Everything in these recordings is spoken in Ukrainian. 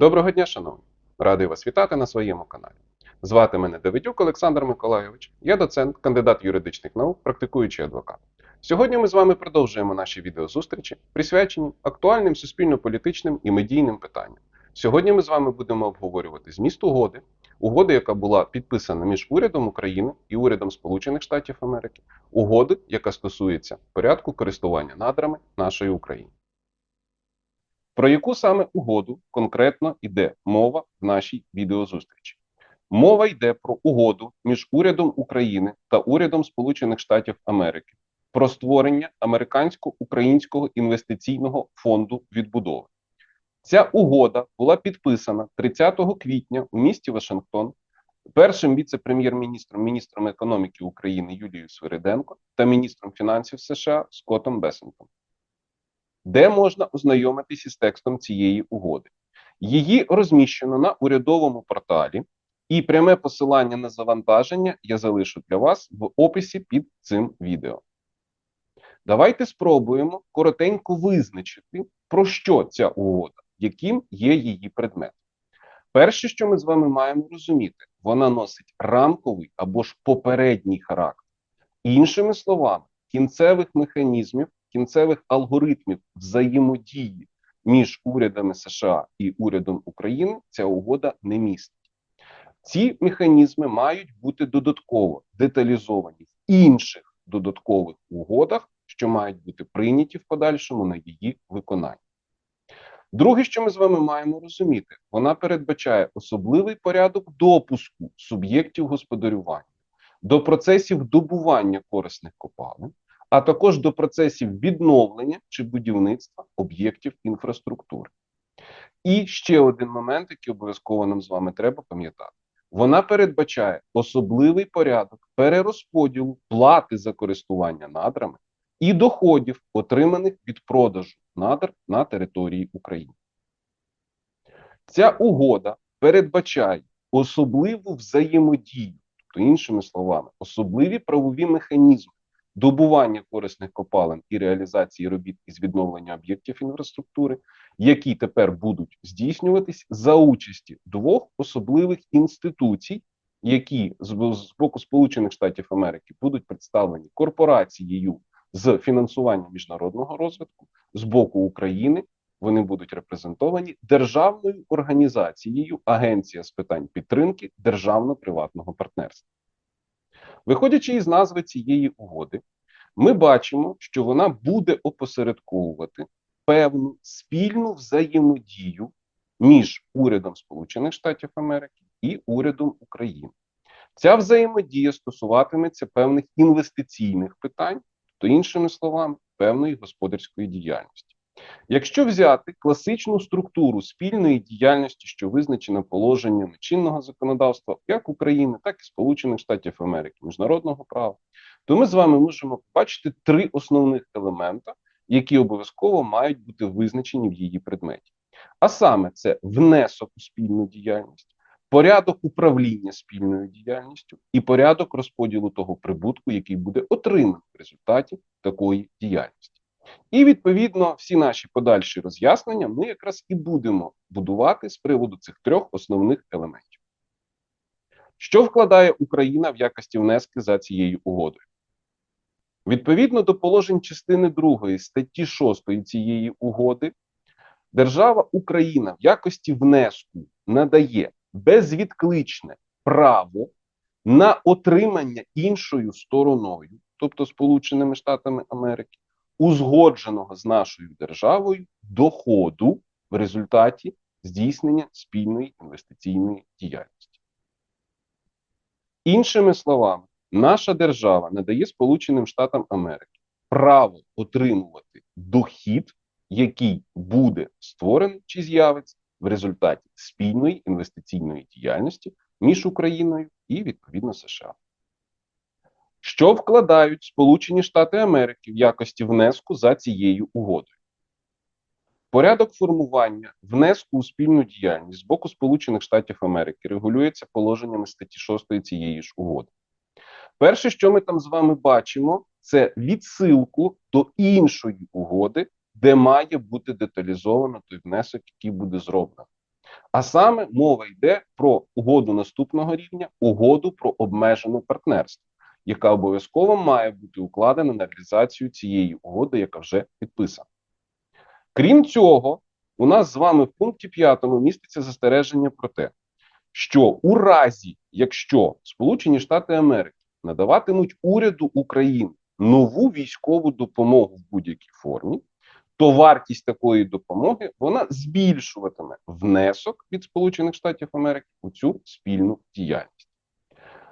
Доброго дня, шановні! Радий вас вітати на своєму каналі. Звати мене Давидюк Олександр Миколайович. Я доцент, кандидат юридичних наук, практикуючий адвокат. Сьогодні ми з вами продовжуємо наші відеозустрічі, присвячені актуальним суспільно-політичним і медійним питанням. Сьогодні ми з вами будемо обговорювати зміст угоди, угоди, яка була підписана між урядом України і урядом Сполучених Штатів Америки, угоди, яка стосується порядку користування надрами нашої України. Про яку саме угоду конкретно йде мова в нашій відеозустрічі? Мова йде про угоду між урядом України та урядом Сполучених Штатів Америки про створення американсько-українського інвестиційного фонду відбудови. Ця угода була підписана 30 квітня у місті Вашингтон першим віце-прем'єр-міністром, міністром економіки України Юлією Свириденко та міністром фінансів США Скоттом Бесентом де можна ознайомитися із текстом цієї угоди. Її розміщено на урядовому порталі, і пряме посилання на завантаження я залишу для вас в описі під цим відео. Давайте спробуємо коротенько визначити, про що ця угода, яким є її предмет. Перше, що ми з вами маємо розуміти, вона носить рамковий або ж попередній характер. Іншими словами, кінцевих механізмів кінцевих алгоритмів взаємодії між урядами США і урядом України ця угода не містить. Ці механізми мають бути додатково деталізовані в інших додаткових угодах, що мають бути прийняті в подальшому на її виконання. Друге, що ми з вами маємо розуміти, вона передбачає особливий порядок допуску суб'єктів господарювання до процесів добування корисних копалин, а також до процесів відновлення чи будівництва об'єктів інфраструктури. І ще один момент, який обов'язково нам з вами треба пам'ятати. Вона передбачає особливий порядок перерозподілу плати за користування надрами і доходів, отриманих від продажу надр на території України. Ця угода передбачає особливу взаємодію, тобто, іншими словами, особливі правові механізми добування корисних копалин і реалізації робіт із відновлення об'єктів інфраструктури, які тепер будуть здійснюватись за участі двох особливих інституцій, які з боку Сполучених Штатів Америки будуть представлені корпорацією з фінансування міжнародного розвитку з боку України. Вони будуть репрезентовані державною організацією Агенція з питань підтримки державно-приватного партнерства. Виходячи із назви цієї угоди, ми бачимо, що вона буде опосередковувати певну спільну взаємодію між урядом Сполучених Штатів Америки і урядом України. Ця взаємодія стосуватиметься певних інвестиційних питань, то іншими словами, певної господарської діяльності. Якщо взяти класичну структуру спільної діяльності, що визначена положеннями чинного законодавства, як України, так і Сполучених Штатів Америки, міжнародного права, то ми з вами можемо побачити три основних елемента, які обов'язково мають бути визначені в її предметі. А саме це внесок у спільну діяльність, порядок управління спільною діяльністю і порядок розподілу того прибутку, який буде отриманий в результаті такої діяльності. І відповідно всі наші подальші роз'яснення ми якраз і будемо будувати з приводу цих трьох основних елементів. Що вкладає Україна в якості внески за цією угодою? Відповідно до положень частини 2 статті 6 цієї угоди, держава Україна в якості внеску надає безвідкличне право на отримання іншою стороною, тобто Сполученими Штатами Америки, узгодженого з нашою державою доходу в результаті здійснення спільної інвестиційної діяльності. Іншими словами, наша держава надає Сполученим Штатам Америки право отримувати дохід, який буде створений чи з'явиться в результаті спільної інвестиційної діяльності між Україною і відповідно США що вкладають Сполучені Штати Америки в якості внеску за цією угодою. Порядок формування внеску у спільну діяльність з боку Сполучених Штатів Америки регулюється положеннями статті 6 цієї ж угоди. Перше, що ми там з вами бачимо, це відсилку до іншої угоди, де має бути деталізовано той внесок, який буде зроблено. А саме мова йде про угоду наступного рівня, угоду про обмежене партнерство, яка обов'язково має бути укладена на реалізацію цієї угоди, яка вже підписана. Крім цього, у нас з вами в пункті 5 міститься застереження про те, що у разі, якщо Сполучені Штати Америки надаватимуть уряду України нову військову допомогу в будь-якій формі, то вартість такої допомоги вона збільшуватиме внесок від Сполучених Штатів Америки у цю спільну діяльність.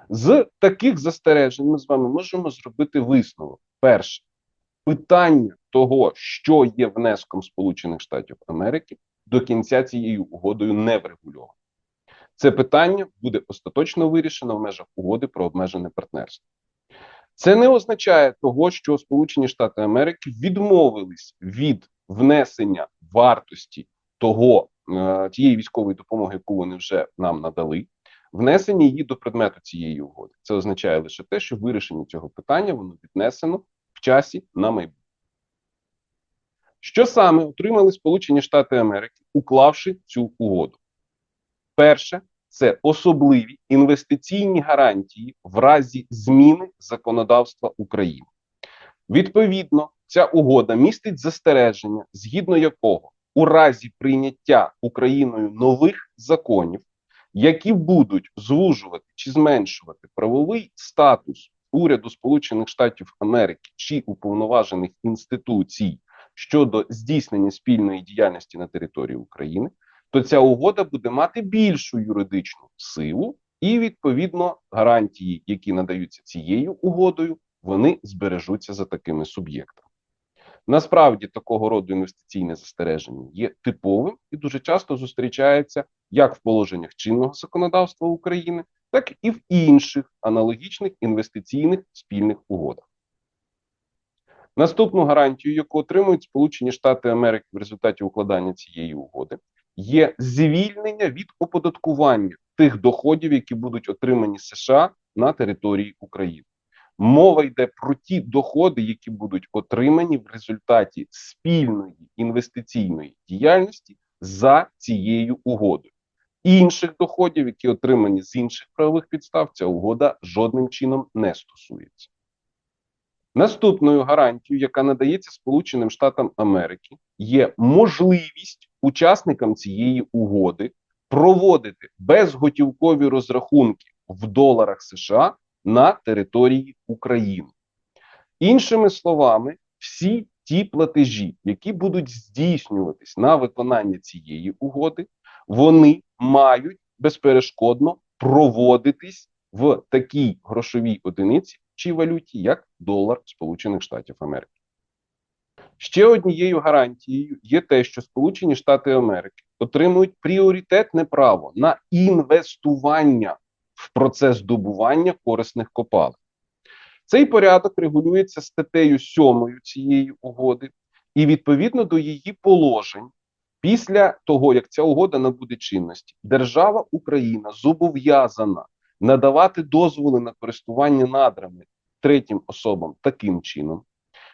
З таких застережень ми з вами можемо зробити висновок. Перше, питання того, що є внеском Сполучених Штатів Америки, до кінця цією угодою не врегульовано. Це питання буде остаточно вирішено в межах угоди про обмежене партнерство. Це не означає того, що Сполучені Штати Америки відмовились від внесення вартості того е, тієї військової допомоги, яку вони вже нам надали, внесення її до предмету цієї угоди. Це означає лише те, що вирішення цього питання воно віднесено в часі на майбутнє. Що саме отримали Сполучені Штати Америки, уклавши цю угоду? Перше, це особливі інвестиційні гарантії в разі зміни законодавства України. Відповідно, ця угода містить застереження, згідно якого у разі прийняття Україною нових законів, які будуть звужувати чи зменшувати правовий статус уряду Сполучених Штатів Америки чи уповноважених інституцій щодо здійснення спільної діяльності на території України, то ця угода буде мати більшу юридичну силу, і відповідно гарантії, які надаються цією угодою, вони збережуться за такими суб'єктами. Насправді такого роду інвестиційне застереження є типовим і дуже часто зустрічається як в положеннях чинного законодавства України, так і в інших аналогічних інвестиційних спільних угодах. Наступну гарантію, яку отримують Сполучені Штати Америки в результаті укладання цієї угоди, є звільнення від оподаткування тих доходів, які будуть отримані США на території України. Мова йде про ті доходи, які будуть отримані в результаті спільної інвестиційної діяльності за цією угодою. Інших доходів, які отримані з інших правових підстав, ця угода жодним чином не стосується. Наступною гарантією, яка надається Сполученим Штатам Америки, є можливість учасникам цієї угоди проводити безготівкові розрахунки в доларах США на території України. Іншими словами, всі ті платежі, які будуть здійснюватись на виконання цієї угоди, вони мають безперешкодно проводитись в такій грошовій одиниці чи валюті, як долар Сполучених Штатів Америки. Ще однією гарантією є те, що Сполучені Штати Америки отримують пріоритетне право на інвестування в процес здобування корисних копалин. Цей порядок регулюється статтею 7 цієї угоди, і відповідно до її положень, після того, як ця угода набуде чинності, держава Україна зобов'язана надавати дозволи на користування надрами третім особам таким чином,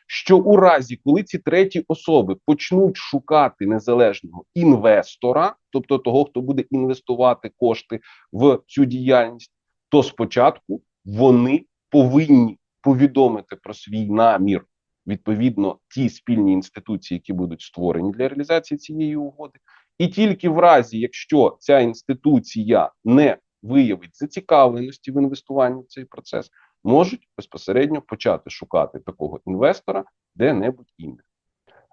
що у разі, коли ці треті особи почнуть шукати незалежного інвестора, тобто того, хто буде інвестувати кошти в цю діяльність, то спочатку вони повинні повідомити про свій намір. Відповідно, ті спільні інституції, які будуть створені для реалізації цієї угоди, і тільки в разі, якщо ця інституція не виявить зацікавленості в інвестуванні в цей процес, можуть безпосередньо почати шукати такого інвестора де-небудь інде.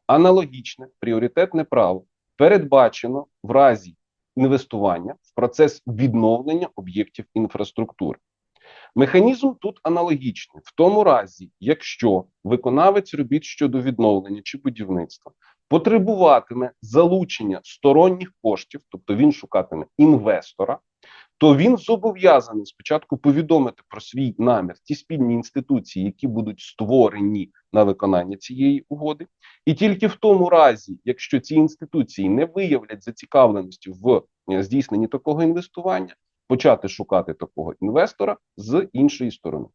Аналогічне пріоритетне право передбачено в разі інвестування в процес відновлення об'єктів інфраструктури. Механізм тут аналогічний в тому разі, якщо виконавець робіт щодо відновлення чи будівництва потребуватиме залучення сторонніх коштів, тобто він шукатиме інвестора, то він зобов'язаний спочатку повідомити про свій намір ті спільні інституції, які будуть створені на виконання цієї угоди, і тільки в тому разі, якщо ці інституції не виявлять зацікавленості в е, здійсненні такого інвестування, почати шукати такого інвестора з іншої сторони.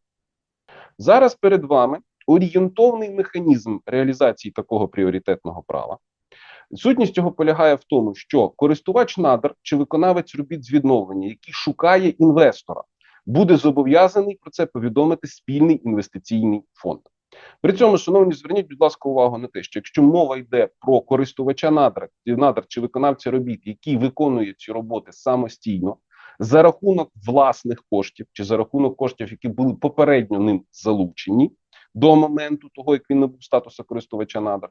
Зараз перед вами орієнтовний механізм реалізації такого пріоритетного права. Сутність цього полягає в тому, що користувач надр чи виконавець робіт з відновлення, який шукає інвестора, буде зобов'язаний про це повідомити спільний інвестиційний фонд. При цьому, шановні, зверніть, будь ласка, увагу на те, що якщо мова йде про користувача надр, надр чи виконавця робіт, який виконує ці роботи самостійно за рахунок власних коштів чи за рахунок коштів, які були попередньо ним залучені до моменту того, як він набув статусу користувача надр,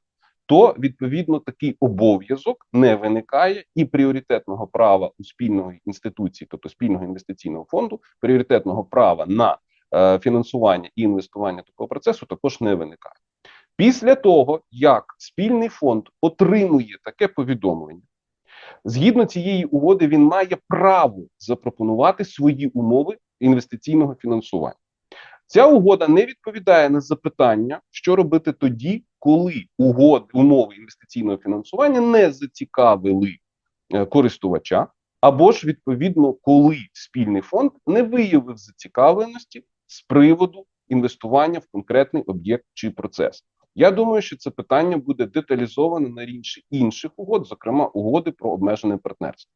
то відповідно такий обов'язок не виникає і пріоритетного права у спільної інституції, тобто спільного інвестиційного фонду, пріоритетного права на е, фінансування і інвестування такого процесу також не виникає. Після того, як спільний фонд отримує таке повідомлення, згідно цієї угоди, він має право запропонувати свої умови інвестиційного фінансування. Ця угода не відповідає на запитання, що робити тоді, коли угод, умови інвестиційного фінансування не зацікавили е, користувача, або ж відповідно, коли спільний фонд не виявив зацікавленості з приводу інвестування в конкретний об'єкт чи процес. Я думаю, що це питання буде деталізовано на рівні інших угод, зокрема угоди про обмежене партнерство.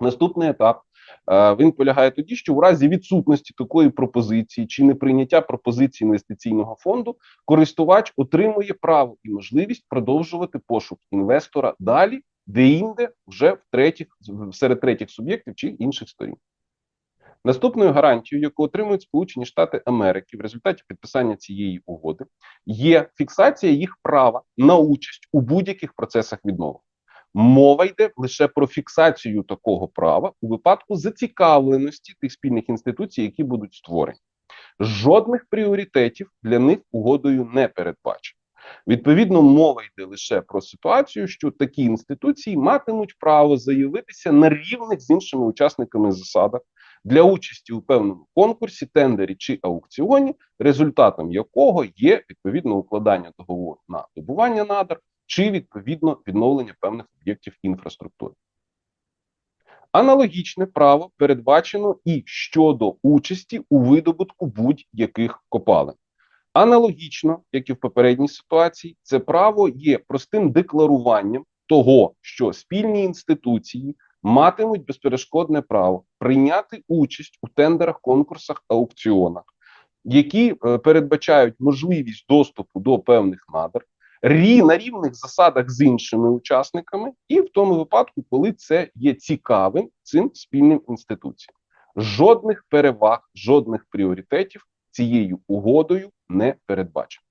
Наступний етап він полягає тоді, що в разі відсутності такої пропозиції чи неприйняття пропозиції інвестиційного фонду, користувач отримує право і можливість продовжувати пошук інвестора далі, де-інде вже в третіх серед третіх суб'єктів чи інших сторін. Наступною гарантією, яку отримують Сполучені Штати Америки в результаті підписання цієї угоди, є фіксація їх права на участь у будь-яких процесах відмови. Мова йде лише про фіксацію такого права у випадку зацікавленості тих спільних інституцій, які будуть створені. Жодних пріоритетів для них угодою не передбачено. Відповідно, мова йде лише про ситуацію, що такі інституції матимуть право заявитися на рівних з іншими учасниками засадах для участі у певному конкурсі, тендері чи аукціоні, результатом якого є відповідно укладання договору на добування надр чи відповідно відновлення певних об'єктів інфраструктури. Аналогічне право передбачено і щодо участі у видобутку будь-яких копалин. Аналогічно, як і в попередній ситуації, це право є простим декларуванням того, що спільні інституції матимуть безперешкодне право прийняти участь у тендерах, конкурсах, аукціонах, які е, передбачають можливість доступу до певних надр, рі на рівних засадах з іншими учасниками, і в тому випадку, коли це є цікавим цим спільним інституціям. Жодних переваг, жодних пріоритетів цією угодою не передбачено.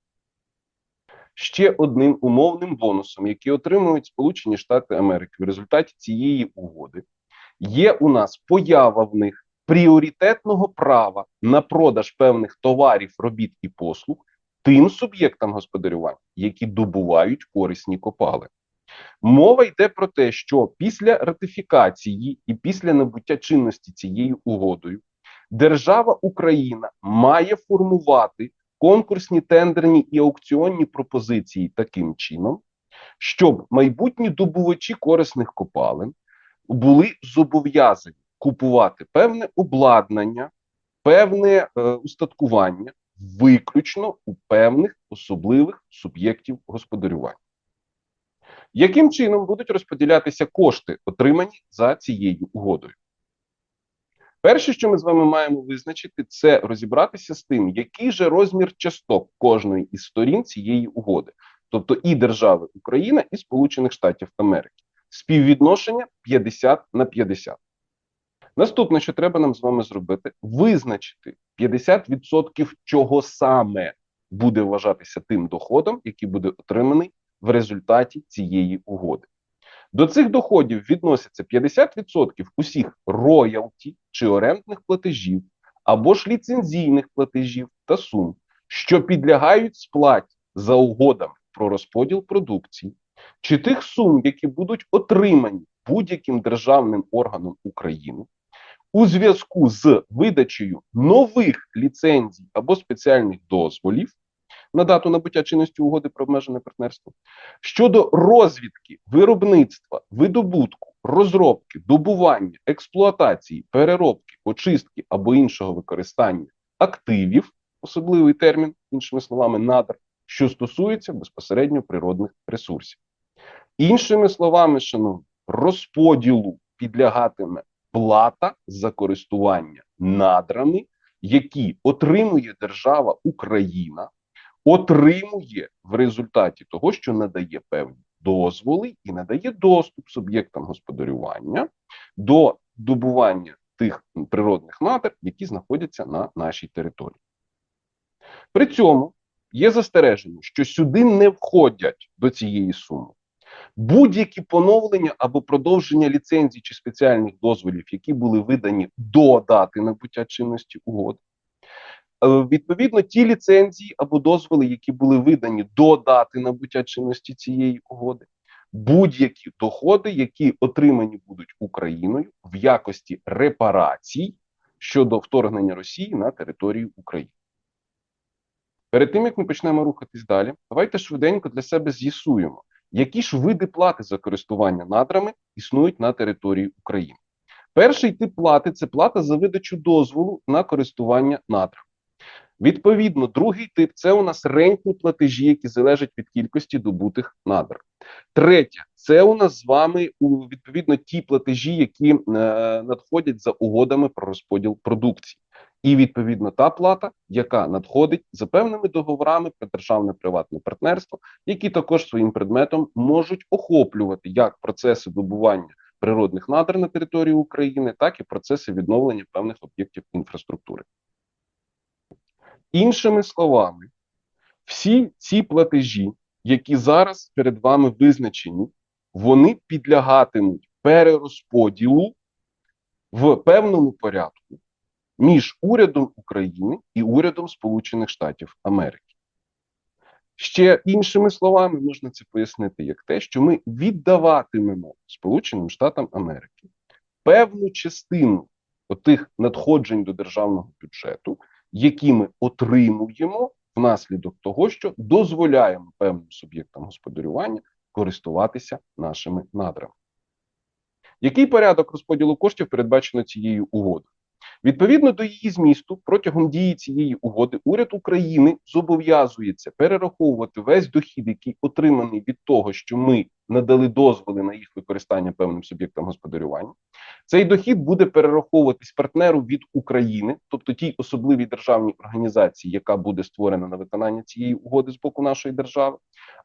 Ще одним умовним бонусом, який отримують Сполучені Штати Америки в результаті цієї угоди, є у нас поява в них пріоритетного права на продаж певних товарів, робіт і послуг тим суб'єктам господарювання, які добувають корисні копали. Мова йде про те, що після ратифікації і після набуття чинності цією угодою держава Україна має формувати конкурсні тендерні і аукціонні пропозиції таким чином, щоб майбутні добувачі корисних копалин були зобов'язані купувати певне обладнання, певне е, устаткування виключно у певних особливих суб'єктів господарювання. Яким чином будуть розподілятися кошти, отримані за цією угодою? Перше, що ми з вами маємо визначити, це розібратися з тим, який же розмір часток кожної із сторін цієї угоди, тобто і держави Україна, і Сполучених Штатів Америки. Співвідношення 50 на 50. Наступне, що треба нам з вами зробити, визначити 50% чого саме буде вважатися тим доходом, який буде отриманий в результаті цієї угоди. До цих доходів відносяться 50% усіх роялті чи орендних платежів або ж ліцензійних платежів та сум, що підлягають сплаті за угодами про розподіл продукції, чи тих сум, які будуть отримані будь-яким державним органом України у зв'язку з видачею нових ліцензій або спеціальних дозволів на дату набуття чинності угоди про обмежене партнерство щодо розвідки, виробництва, видобутку, розробки, добування, експлуатації, переробки, очистки або іншого використання активів, особливий термін, іншими словами, надр, що стосується безпосередньо природних ресурсів. Іншими словами, шановні, розподілу підлягатиме плата за користування надрами, які отримує держава Україна, отримує в результаті того, що надає певні дозволи і надає доступ суб'єктам господарювання до добування тих природних надр, які знаходяться на нашій території. При цьому є застереження, що сюди не входять до цієї суми будь-які поновлення або продовження ліцензій чи спеціальних дозволів, які були видані до дати набуття чинності угоди. Е, Відповідно, ті ліцензії або дозволи, які були видані до дати набуття чинності цієї угоди, будь-які доходи, які отримані будуть Україною в якості репарацій щодо вторгнення Росії на територію України. Перед тим як ми почнемо рухатись далі, давайте швиденько для себе з'ясуємо, які ж види плати за користування надрами існують на території України. Перший тип плати це плата за видачу дозволу на користування надрами. Відповідно, другий тип це у нас рентні платежі, які залежать від кількості добутих надр. Третє це у нас з вами відповідно ті платежі, які е, надходять за угодами про розподіл продукції. І відповідно та плата, яка надходить за певними договорами про державне приватне партнерство, які також своїм предметом можуть охоплювати як процеси добування природних надр на території України, так і процеси відновлення певних об'єктів інфраструктури. Іншими словами, всі ці платежі, які зараз перед вами визначені, вони підлягатимуть перерозподілу в певному порядку між урядом України і урядом Сполучених Штатів Америки. Ще іншими словами, можна це пояснити як те, що ми віддаватимемо Сполученим Штатам Америки певну частину тих надходжень до державного бюджету, які ми отримуємо внаслідок того, що дозволяємо певним суб'єктам господарювання користуватися нашими надрами. Який порядок розподілу коштів передбачено цією угодою? Відповідно до її змісту, протягом дії цієї угоди, уряд України зобов'язується перераховувати весь дохід, який отриманий від того, що ми надали дозволи на їх використання певним суб'єктам господарювання. Цей дохід буде перераховуватись партнеру від України, тобто тій особливій державній організації, яка буде створена на виконання цієї угоди з боку нашої держави.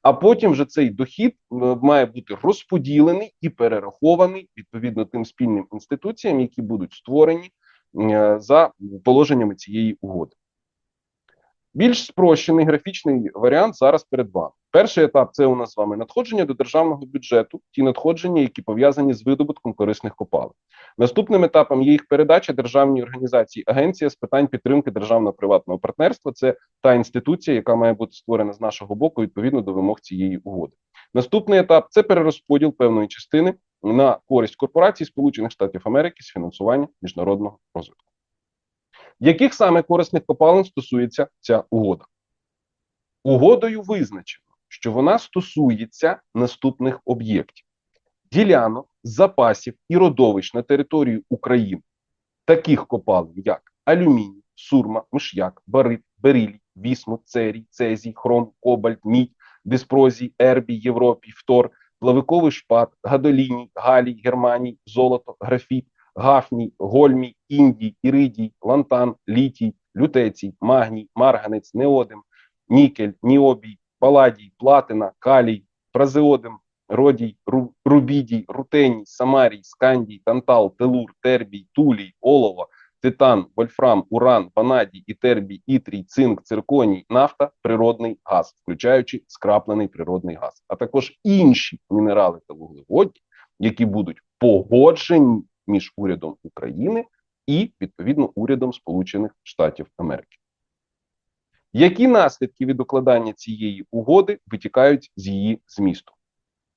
А потім вже цей дохід е, має бути розподілений і перерахований відповідно тим спільним інституціям, які будуть створені. Е, за положеннями цієї угоди. Більш спрощений графічний варіант зараз перед вами. Перший етап це у нас з вами надходження до державного бюджету, ті надходження, які пов'язані з видобутком корисних копалин. Наступним етапом є їх передача державній організації Агенція з питань підтримки державного приватного партнерства. Це та інституція, яка має бути створена з нашого боку відповідно до вимог цієї угоди. Наступний етап це перерозподіл певної частини на користь корпорацій Сполучених Штатів Америки з фінансування міжнародного розвитку. Яких саме корисних копалин стосується ця угода? Угодою визначено, що вона стосується наступних об'єктів: ділянок, запасів і родовищ на території України, таких копалин, як алюміній, сурма, миш'як, барит, берилій, вісмут, церій, цезій, хром, кобальт, мідь, диспрозій, ербій, європій, фтор, плавиковий шпат, гадоліній, галій, германій, золото, графіт, гафній, гольмій, індій, іридій, лантан, літій, лютецій, магній, марганець, неодим, нікель, ніобій, паладій, платина, калій, празеодим, родій, рубідій, рутеній, самарій, скандій, тантал, телур, тербій, тулій, олово, титан, вольфрам, уран, ванадій, ітербій, ітрій, цинк, цирконій, нафта, природний газ, включаючи скраплений природний газ, а також інші мінерали та вуглеводні, які будуть погоджені між урядом України і відповідно урядом Сполучених Штатів Америки. Які наслідки від укладання цієї угоди витікають з її змісту?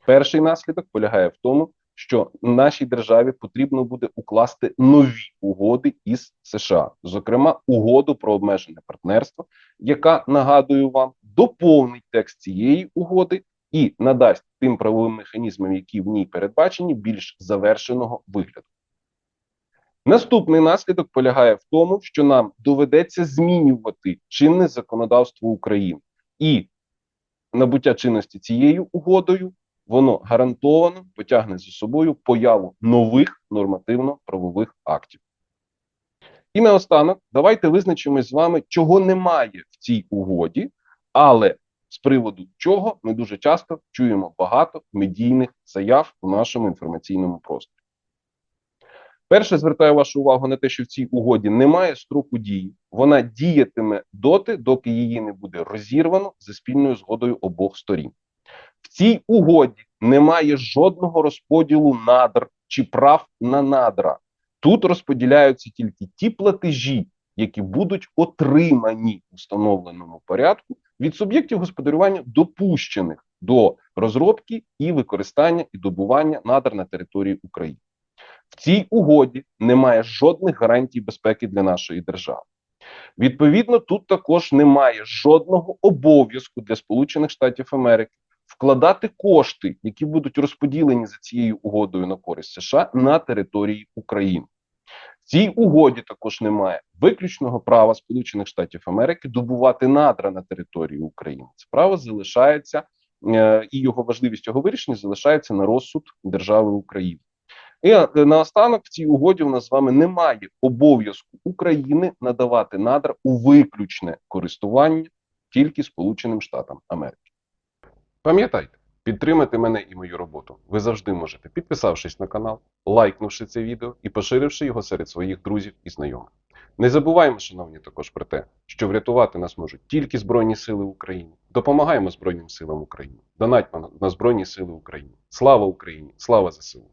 Перший наслідок полягає в тому, що нашій державі потрібно буде укласти нові угоди із США, зокрема угоду про обмежене партнерство, яка нагадую вам доповнить текст цієї угоди і надасть тим правовим механізмам, які в ній передбачені, більш завершеного вигляду. Наступний наслідок полягає в тому, що нам доведеться змінювати чинне законодавство України і набуття чинності цією угодою воно гарантовано потягне за собою появу нових нормативно-правових актів. І наостанок, давайте визначимось з вами, чого немає в цій угоді, але з приводу чого ми дуже часто чуємо багато медійних заяв у нашому інформаційному просторі. Перше, звертаю вашу увагу на те, що в цій угоді немає строку дії. Вона діятиме доти, доки її не буде розірвано за спільною згодою обох сторін. Цій угоді немає жодного розподілу надр чи прав на надра. Тут розподіляються тільки ті платежі, які будуть отримані у встановленому порядку від суб'єктів господарювання, допущених до розробки і використання і добування надр на території України. В цій угоді немає жодних гарантій безпеки для нашої держави. Відповідно, тут також немає жодного обов'язку для Сполучених Штатів Америки вкладати кошти, які будуть розподілені за цією угодою на користь США на території України. В цій угоді також немає виключного права Сполучених Штатів Америки добувати надра на території України. Це право залишається е, і його важливість його вирішення залишається на розсуд держави України. І е, наостанок в цій угоді у нас з вами немає обов'язку України надавати надра у виключне користування тільки Сполученим Штатам Америки. Пам'ятайте, підтримати мене і мою роботу ви завжди можете, підписавшись на канал, лайкнувши це відео і поширивши його серед своїх друзів і знайомих. Не забуваємо, шановні, також про те, що врятувати нас можуть тільки Збройні Сили України. Допомагаємо Збройним силам України. Донатьмо на Збройні Сили України. Слава Україні! Слава ЗСУ!